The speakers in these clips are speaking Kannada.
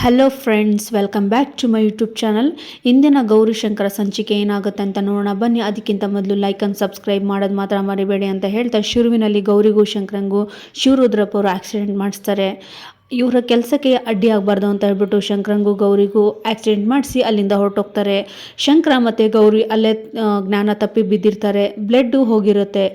Hello friends welcome back to my YouTube channel ಇಂದಿನ ಗೌರಿ ಶಂಕರ ಸಂಚಿಕೆ ಏನಾಗುತ್ತೆ ಅಂತ ನೋಡೋಣ. ಬನ್ನಿ, ಅದಕ್ಕಿಂತ ಮೊದಲು ಲೈಕ್ ಅಂಡ್ ಸಬ್ಸ್ಕ್ರೈಬ್ ಮಾಡೋದು ಮಾತ್ರ ಮರಿಬೇಡಿ ಅಂತ ಹೇಳ್ತಾ ಶುರುವಿನಲ್ಲಿ ಗೌರಿಗೂ ಶಂಕರಂಗೂ ಶಿವರುದ್ರಪ್ಪ ಅವರು ಆಕ್ಸಿಡೆಂಟ್ ಮಾಡಿಸ್ತಾರೆ. ಇವರ ಕೆಲಸಕ್ಕೆ ಅಡ್ಡಿ ಆಗಬಾರ್ದು ಅಂತ ಹೇಳ್ಬಿಟ್ಟು ಶಂಕರಂಗೂ ಗೌರಿಗೂ ಆಕ್ಸಿಡೆಂಟ್ ಮಾಡಿಸಿ ಅಲ್ಲಿಂದ ಹೊರಟೋಗ್ತಾರೆ. ಶಂಕರ ಮತ್ತು ಗೌರಿ ಅಲ್ಲೇ ಜ್ಞಾನ ತಪ್ಪಿ ಬಿದ್ದಿರ್ತಾರೆ. ಬ್ಲಡ್ಡು ಹೋಗಿರುತ್ತೆ.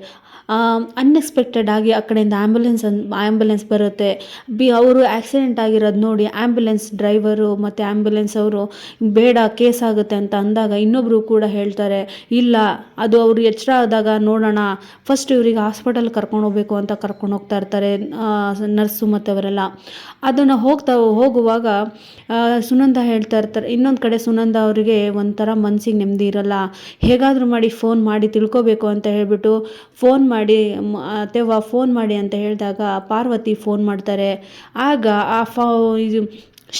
ಅನ್ಎಕ್ಸ್ಪೆಕ್ಟೆಡ್ ಆಗಿ ಆ ಕಡೆಯಿಂದ ಆ್ಯಂಬುಲೆನ್ಸ್ ಆ್ಯಂಬುಲೆನ್ಸ್ ಬರುತ್ತೆ. ಬಿ, ಅವರು ಆಕ್ಸಿಡೆಂಟ್ ಆಗಿರೋದು ನೋಡಿ ಆ್ಯಂಬುಲೆನ್ಸ್ ಡ್ರೈವರು ಮತ್ತು ಆ್ಯಂಬುಲೆನ್ಸ್ ಅವರು, ಬೇಡ ಕೇಸ್ ಆಗುತ್ತೆ ಅಂತ ಅಂದಾಗ ಇನ್ನೊಬ್ಬರು ಕೂಡ ಹೇಳ್ತಾರೆ, ಇಲ್ಲ, ಅದು ಅವರು ಎಚ್ಚರ ಆದಾಗ ನೋಡೋಣ ಫಸ್ಟ್ ಇವ್ರಿಗೆ ಹಾಸ್ಪಿಟಲ್ ಕರ್ಕೊಂಡು ಹೋಗ್ಬೇಕು ಅಂತ ಕರ್ಕೊಂಡು ಹೋಗ್ತಾ ಇರ್ತಾರೆ ನರ್ಸು ಮತ್ತು ಅವರೆಲ್ಲ ಅದನ್ನು ಹೋಗ್ತಾ ಹೋಗುವಾಗ ಸುನಂದ ಹೇಳ್ತಾ ಇರ್ತಾರೆ, ಇನ್ನೊಂದು ಕಡೆ ಸುನಂದ ಅವರಿಗೆ ಒಂಥರ ಮನಸ್ಸಿಗೆ ನೆಮ್ಮದಿ ಇರಲ್ಲ, ಹೇಗಾದರೂ ಮಾಡಿ ಫೋನ್ ಮಾಡಿ ತಿಳ್ಕೊಬೇಕು ಅಂತ ಹೇಳಿಬಿಟ್ಟು ಫೋನ್ ಮಾಡಿ ಅತ್ತೆವ್ವ ಫೋನ್ ಮಾಡಿ ಅಂತ ಹೇಳಿದಾಗ ಪಾರ್ವತಿ ಫೋನ್ ಮಾಡ್ತಾರೆ. ಆಗ ಆ ಫೋ, ಇದು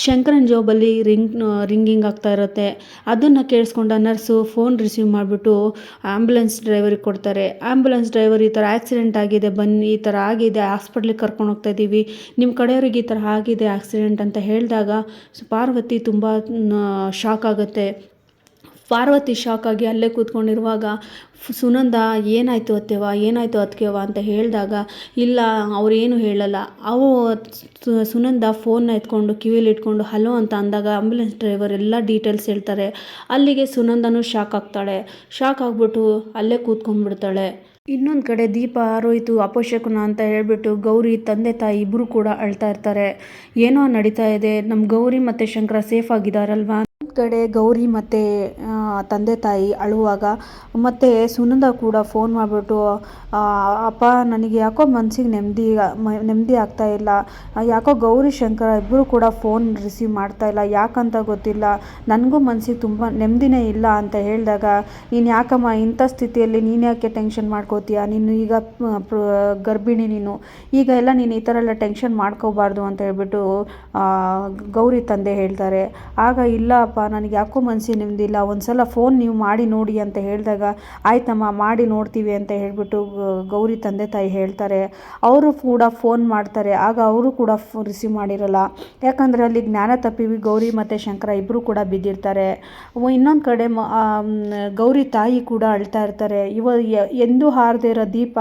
ಶಂಕರನ್ ಜೋಬಲ್ಲಿ ರಿಂಗ್, ರಿಂಗಿಂಗ್ ಆಗ್ತಾ ಇರುತ್ತೆ. ಅದನ್ನು ಕೇಳಿಸ್ಕೊಂಡ ನರ್ಸು ಫೋನ್ ರಿಸೀವ್ ಮಾಡಿಬಿಟ್ಟು ಆ್ಯಂಬುಲೆನ್ಸ್ ಡ್ರೈವರಿಗೆ ಕೊಡ್ತಾರೆ. ಆ್ಯಂಬುಲೆನ್ಸ್ ಡ್ರೈವರ್ ಈ ಥರ ಆಕ್ಸಿಡೆಂಟ್ ಆಗಿದೆ, ಬನ್ನಿ, ಈ ಥರ ಆಗಿದೆ ಹಾಸ್ಪಿಟ್ಲಿಗೆ ಕರ್ಕೊಂಡು ಹೋಗ್ತಾ ಇದ್ದೀವಿ ನಿಮ್ಮ ಕಡೆಯವ್ರಿಗೆ ಈ ಥರ ಆಗಿದೆ ಆಕ್ಸಿಡೆಂಟ್ ಅಂತ ಹೇಳಿದಾಗ ಪಾರ್ವತಿ ತುಂಬ ಶಾಕ್ ಆಗುತ್ತೆ. ಪಾರ್ವತಿ ಶಾಕ್ ಆಗಿ ಅಲ್ಲೇ ಕೂತ್ಕೊಂಡಿರುವಾಗ ಸುನಂದ, ಏನಾಯಿತು ಅತ್ತೆವ ಏನಾಯಿತು ಅತ್ತೆವ ಅಂತ ಹೇಳಿದಾಗ, ಇಲ್ಲ ಅವರೇನು ಹೇಳಲ್ಲ. ಅವು ಸುನಂದ ಫೋನ್ನ ಎತ್ಕೊಂಡು ಕಿವಿಯಲ್ಲಿ ಇಟ್ಕೊಂಡು, ಹಲೋ ಅಂತ ಅಂದಾಗ ಆಂಬ್ಯುಲೆನ್ಸ್ ಡ್ರೈವರ್ ಎಲ್ಲ ಡೀಟೇಲ್ಸ್ ಹೇಳ್ತಾರೆ. ಅಲ್ಲಿಗೆ ಸುನಂದನೂ ಶಾಕ್ ಆಗ್ತಾಳೆ. ಶಾಕ್ ಆಗಿಬಿಟ್ಟು ಅಲ್ಲೇ ಕೂತ್ಕೊಂಡ್ಬಿಡ್ತಾಳೆ. ಇನ್ನೊಂದು ಕಡೆ ದೀಪ ಆರೋಯಿತು ಅಪೋಷಕನ ಅಂತ ಹೇಳಿಬಿಟ್ಟು ಗೌರಿ, ತಂದೆ ತಾಯಿ ಇಬ್ಬರು ಕೂಡ ಅಳ್ತಾ ಇರ್ತಾರೆ. ಏನೋ ನಡೀತಾ ಇದೆ. ನಮ್ಮ ಗೌರಿ ಮತ್ತು ಶಂಕರ ಸೇಫ್ ಆಗಿದಾರಲ್ವಾ? ಒಂದು ಕಡೆ ಗೌರಿ ಮತ್ತು ತಂದೆ ತಾಯಿ ಅಳುವಾಗ ಮತ್ತು ಸುನಂದ ಕೂಡ ಫೋನ್ ಮಾಡಿಬಿಟ್ಟು ಅಪ್ಪ, ನನಗೆ ಯಾಕೋ ಮನಸ್ಸಿಗೆ ನೆಮ್ಮದಿ ನೆಮ್ಮದಿ ಆಗ್ತಾ ಇಲ್ಲ. ಯಾಕೋ ಗೌರಿ ಶಂಕರ ಇಬ್ಬರು ಕೂಡ ಫೋನ್ ರಿಸೀವ್ ಮಾಡ್ತಾ ಇಲ್ಲ. ಯಾಕಂತ ಗೊತ್ತಿಲ್ಲ. ನನಗೂ ಮನಸ್ಸಿಗೆ ತುಂಬ ನೆಮ್ಮದಿನೇ ಇಲ್ಲ ಅಂತ ಹೇಳಿದಾಗ, ನೀನು ಯಾಕಮ್ಮ ಇಂಥ ಸ್ಥಿತಿಯಲ್ಲಿ ನೀನು ಯಾಕೆ ಟೆನ್ಷನ್ ಮಾಡ್ಕೋತೀಯ? ನೀನು ಈಗ ಗರ್ಭಿಣಿ ನೀನು. ಈಗ ಎಲ್ಲ ನೀನು ಈ ಥರ ಎಲ್ಲ ಟೆನ್ಷನ್ ಮಾಡ್ಕೋಬಾರ್ದು ಅಂತ ಹೇಳ್ಬಿಟ್ಟು ಗೌರಿ ತಂದೆ ಹೇಳ್ತಾರೆ. ಆಗ ಇಲ್ಲಪ್ಪ ನನಗೆ ಯಾಕೋ ಮನಸ್ಸಿಗೆ ನಿಮ್ಮದಿಲ್ಲ ಒಂದು ಸಲ ಫೋನ್ ನೀವು ಮಾಡಿ ನೋಡಿ ಅಂತ ಹೇಳಿದಾಗ, ಆಯ್ತಮ್ಮ, ಮಾಡಿ ನೋಡ್ತೀವಿ ಅಂತ ಹೇಳಿಬಿಟ್ಟು ಗೌರಿ ತಂದೆ ತಾಯಿ ಹೇಳ್ತಾರೆ. ಅವರು ಕೂಡ ಫೋನ್ ಮಾಡ್ತಾರೆ. ಆಗ ಅವರು ಕೂಡ ರಿಸೀವ್ ಮಾಡಿರಲ್ಲ. ಯಾಕಂದರೆ ಅಲ್ಲಿ ಜ್ಞಾನ ತಪ್ಪಿವಿ, ಗೌರಿ ಮತ್ತು ಶಂಕರ ಇಬ್ಬರು ಕೂಡ ಬಿದ್ದಿರ್ತಾರೆ. ಇನ್ನೊಂದು ಕಡೆ ಮ ಗೌರಿ ತಾಯಿ ಕೂಡ ಅಳ್ತಾ ಇರ್ತಾರೆ. ಇವ ಎಂದು ಎಂದೂ ಹಾರದೇ ಇರೋ ದೀಪ,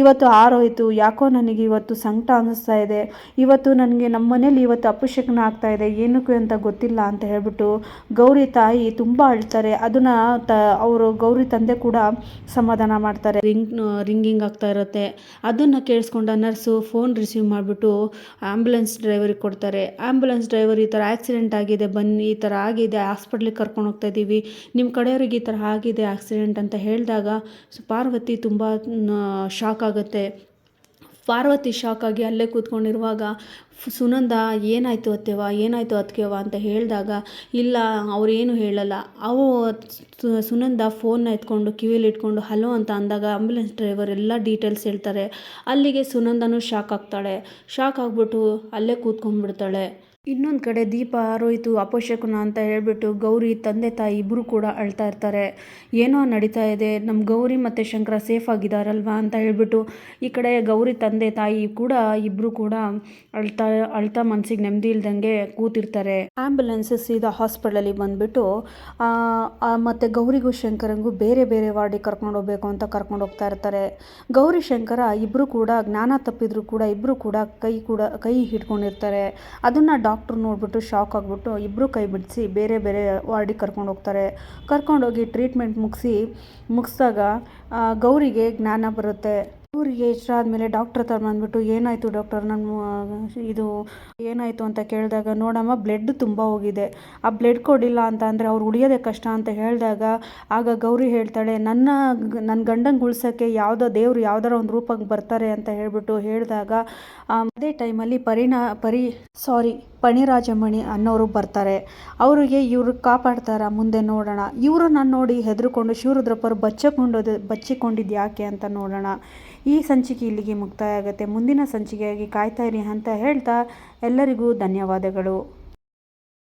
ಇವತ್ತು ಹಾರೋಯ್ತು. ಯಾಕೋ ನನಗೆ ಇವತ್ತು ಸಂಕಟ ಅನ್ನಿಸ್ತಾ ಇದೆ. ಇವತ್ತು ನನಗೆ ನಮ್ಮ ಮನೇಲಿ ಇವತ್ತು ಅಪಶಕನ ಆಗ್ತಾ ಇದೆ. ಏನಕ್ಕೆ ಅಂತ ಗೊತ್ತಿಲ್ಲ ಅಂತ ಹೇಳ್ಬಿಟ್ಟು ಗೌರಿ ತಾಯಿ ತುಂಬ ಅಳ್ತಾರೆ. ಅದನ್ನು ತ, ಅವರು ಗೌರಿ ತಂದೆ ಕೂಡ ಸಮಾಧಾನ ಮಾಡ್ತಾರೆ. ರಿಂಗ್ ರಿಂಗಿಂಗ್ ಆಗ್ತಾ ಇರುತ್ತೆ. ಅದನ್ನು ಕೇಳಿಸ್ಕೊಂಡ ನರ್ಸು ಫೋನ್ ರಿಸೀವ್ ಮಾಡಿಬಿಟ್ಟು ಆ್ಯಂಬುಲೆನ್ಸ್ ಡ್ರೈವರಿಗೆ ಕೊಡ್ತಾರೆ. ಆ್ಯಂಬುಲೆನ್ಸ್ ಡ್ರೈವರ್ ಈ ಥರ ಆಕ್ಸಿಡೆಂಟ್ ಆಗಿದೆ, ಬನ್ನಿ, ಈ ಥರ ಆಗಿದೆ, ಹಾಸ್ಪಿಟ್ಲಿಗೆ ಕರ್ಕೊಂಡು ಹೋಗ್ತಾ ಇದ್ದೀವಿ ನಿಮ್ಮ ಕಡೆಯವ್ರಿಗೆ ಈ ಥರ ಆಗಿದೆ, ಆಕ್ಸಿಡೆಂಟ್ ಅಂತ ಹೇಳಿದಾಗ ಪಾರ್ವತಿ ತುಂಬ ಶಾಕ್ ಆಗುತ್ತೆ. ಪಾರ್ವತಿ ಶಾಕ್ ಆಗಿ ಅಲ್ಲೇ ಕೂತ್ಕೊಂಡಿರುವಾಗ ಸುನಂದ, ಏನಾಯಿತು ಅತ್ತೆವ ಏನಾಯಿತು ಅತ್ತಿಗೆವ ಅಂತ ಹೇಳಿದಾಗ, ಇಲ್ಲ ಅವ್ರೇನು ಹೇಳಲ್ಲ. ಅವು ಸುನಂದ ಫೋನ್ನ ಎತ್ಕೊಂಡು ಕಿವಿಯಲ್ಲಿ ಇಟ್ಕೊಂಡು, ಹಲೋ ಅಂತ ಅಂದಾಗ ಆಂಬ್ಯುಲೆನ್ಸ್ ಡ್ರೈವರ್ ಎಲ್ಲ ಡೀಟೇಲ್ಸ್ ಹೇಳ್ತಾರೆ. ಅಲ್ಲಿಗೆ ಸುನಂದನೂ ಶಾಕ್ ಆಗ್ತಾಳೆ. ಶಾಕ್ ಆಗಿಬಿಟ್ಟು ಅಲ್ಲೇ ಕೂತ್ಕೊಂಡ್ಬಿಡ್ತಾಳೆ. ಇನ್ನೊಂದು ಕಡೆ ದೀಪ ಆರೋಯಿತು ಅಪೋಷಕನ ಅಂತ ಹೇಳಿಬಿಟ್ಟು ಗೌರಿ ತಂದೆ ತಾಯಿ ಇಬ್ಬರು ಕೂಡ ಅಳ್ತಾ ಇರ್ತಾರೆ. ಏನೋ ನಡೀತಾ ಇದೆ ನಮ್ಮ ಗೌರಿ ಮತ್ತು ಶಂಕರ ಸೇಫ್ ಆಗಿದಾರಲ್ವಾ ಅಂತ ಹೇಳ್ಬಿಟ್ಟು ಈ ಕಡೆ ಗೌರಿ ತಂದೆ ತಾಯಿ ಕೂಡ ಇಬ್ಬರು ಕೂಡ ಅಳ್ತಾ ಅಳ್ತಾ ಮನಸ್ಸಿಗೆ ನೆಮ್ಮದಿ ಇಲ್ದಂಗೆ ಕೂತಿರ್ತಾರೆ. ಆ್ಯಂಬುಲೆನ್ಸ್ ಸೀದಾ ಹಾಸ್ಪಿಟಲಲ್ಲಿ ಬಂದುಬಿಟ್ಟು ಮತ್ತು ಗೌರಿಗೂ ಶಂಕರಂಗೂ ಬೇರೆ ಬೇರೆ ವಾರ್ಡಿಗೆ ಕರ್ಕೊಂಡು ಹೋಗ್ಬೇಕು ಅಂತ ಕರ್ಕೊಂಡು ಹೋಗ್ತಾ ಇರ್ತಾರೆ. ಗೌರಿ, ಶಂಕರ ಇಬ್ಬರು ಕೂಡ, ಜ್ಞಾನ ತಪ್ಪಿದ್ರು ಕೂಡ ಇಬ್ಬರು ಕೂಡ ಕೈ ಕೂಡ, ಕೈ ಹಿಡ್ಕೊಂಡಿರ್ತಾರೆ. ಅದನ್ನು ಡಾಕ್ಟ್ರು ನೋಡಿಬಿಟ್ಟು ಶಾಕ್ ಆಗಿಬಿಟ್ಟು ಇಬ್ಬರು ಕೈ ಬಿಡಿಸಿ ಬೇರೆ ಬೇರೆ ವಾರ್ಡಿಗೆ ಕರ್ಕೊಂಡು ಹೋಗ್ತಾರೆ. ಕರ್ಕೊಂಡೋಗಿ ಟ್ರೀಟ್ಮೆಂಟ್ ಮುಗಿಸಿ ಮುಗಿಸ್ದಾಗ ಗೌರಿಗೆ ಜ್ಞಾನ ಬರುತ್ತೆ. ಗೌರಿಗೆ ಇಷ್ಟ ಆದಮೇಲೆ ಡಾಕ್ಟ್ರ್ ಹತ್ರ ಬಂದ್ಬಿಟ್ಟು, ಏನಾಯಿತು ಡಾಕ್ಟರ್ ನನ್ನ ಇದು ಏನಾಯಿತು ಅಂತ ಕೇಳಿದಾಗ, ನೋಡಮ್ಮ ಬ್ಲಡ್ ತುಂಬ ಹೋಗಿದೆ. ಆ ಬ್ಲಡ್ ಕೊಡಿಲ್ಲ ಅಂತ ಅಂದರೆ ಅವ್ರು ಉಳಿಯೋದೇ ಕಷ್ಟ ಅಂತ ಹೇಳಿದಾಗ, ಆಗ ಗೌರಿ ಹೇಳ್ತಾಳೆ, ನನ್ನ ನನ್ನ ಗಂಡಂಗೆ ಉಳ್ಸೋಕ್ಕೆ ಯಾವುದೋ ದೇವ್ರು ಯಾವ್ದಾರ ಒಂದು ರೂಪಕ್ಕೆ ಬರ್ತಾರೆ ಅಂತ ಹೇಳಿಬಿಟ್ಟು ಹೇಳಿದಾಗ ಅದೇ ಟೈಮಲ್ಲಿ ಪರಿಣಾ, ಪರಿ ಸಾರಿ ಪಣಿರಾಜಮಣಿ ಅನ್ನೋರು ಬರ್ತಾರೆ. ಅವರಿಗೆ ಇವರು ಕಾಪಾಡ್ತಾರ, ಮುಂದೆ ನೋಡೋಣ. ಇವರು ನಾನು ನೋಡಿ ಹೆದರ್ಕೊಂಡು ಶಿವರುದ್ರಪ್ಪರು ಬಚ್ಚಕೊಂಡೋದು ಬಚ್ಚಿಕೊಂಡಿದ್ದು ಯಾಕೆ ಅಂತ ನೋಡೋಣ. ಈ ಸಂಚಿಕೆ ಇಲ್ಲಿಗೆ ಮುಕ್ತಾಯ ಆಗುತ್ತೆ. ಮುಂದಿನ ಸಂಚಿಕೆಯಾಗಿ ಕಾಯ್ತಾ ಇರಿ ಅಂತ ಹೇಳ್ತಾ ಎಲ್ಲರಿಗೂ ಧನ್ಯವಾದಗಳು.